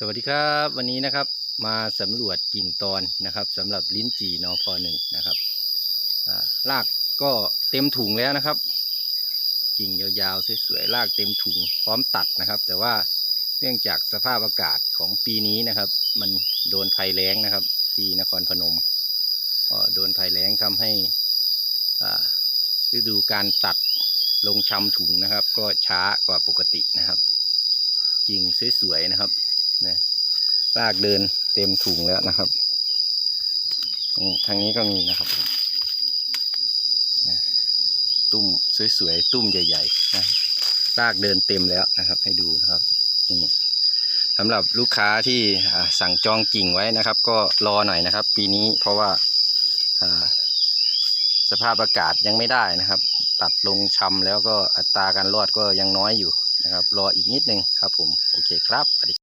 สวัสดีครับวันนี้นะครับมาสำรวจกิ่งตอนนะครับสำหรับลิ้นจี่นอพอหนึ่งนะครับอ่ารากก็เต็มถุงแล้วนะครับ กิ่งยาวๆสวยๆรากเต็มถุงพร้อมตัดนะครับ แต่ว่าเนื่องจากสภาพอากาศของปีนี้นะครับ มันโดนภัยแล้งนะครับ ที่นครพนมก็โดนภัยแล้งทำให้อ่าฤดูการตัดลงชำถุงนะครับ ก็ช้ากว่าปกตินะครับ กิ่งสวยๆนะครับ นะรากเดินเต็มถุงแล้วนะครับอืมทางนี้ก็มีนะครับตุ้มสวยๆ ตุ้มใหญ่ๆนะรากเดินเต็มแล้วนะครับ ให้ดูนะครับนี่สำหรับลูกค้าที่สั่งจองกิ่งไว้นะครับ ก็รอหน่อยนะครับ ปีนี้เพราะว่าสภาพอากาศยังไม่ได้นะครับ ตัดลงชำแล้วก็อัตราการรอดก็ยังน้อยอยู่นะครับ รออีกนิดนึงครับผม โอเคครับ